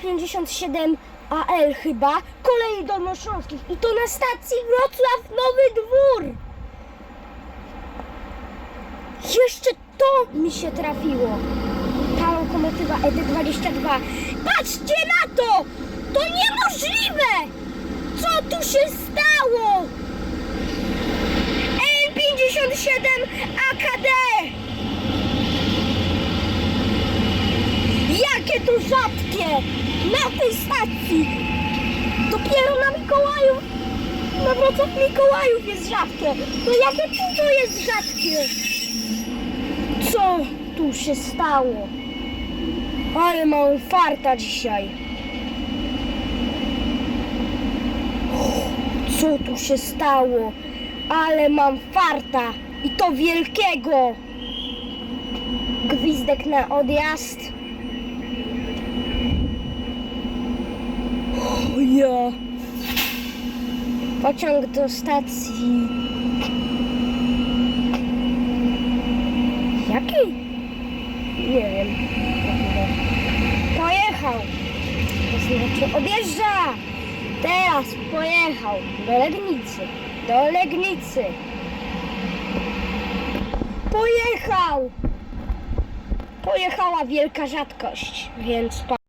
N57 AL chyba, kolei dolnośląskich i to na stacji Wrocław Nowy Dwór. Jeszcze to mi się trafiło. Ta lokomotywa ED22. Patrzcie na to! To niemożliwe! Co tu się stało? N57 AKD! Jakie to rzadkie! Na tej stacji! Dopiero na Mikołajów, na Wrocław Mikołajów jest rzadkie. To jakie tu to jest rzadkie? Co tu się stało? Ale mam farta dzisiaj. Co tu się stało? Ale mam farta i to wielkiego. Gwizdek na odjazd. Pociąg do stacji. Jakiej? Nie wiem. Pojechał. To znaczy odjeżdża. Teraz pojechał do Legnicy. Do Legnicy. Pojechał. Pojechała wielka rzadkość, więc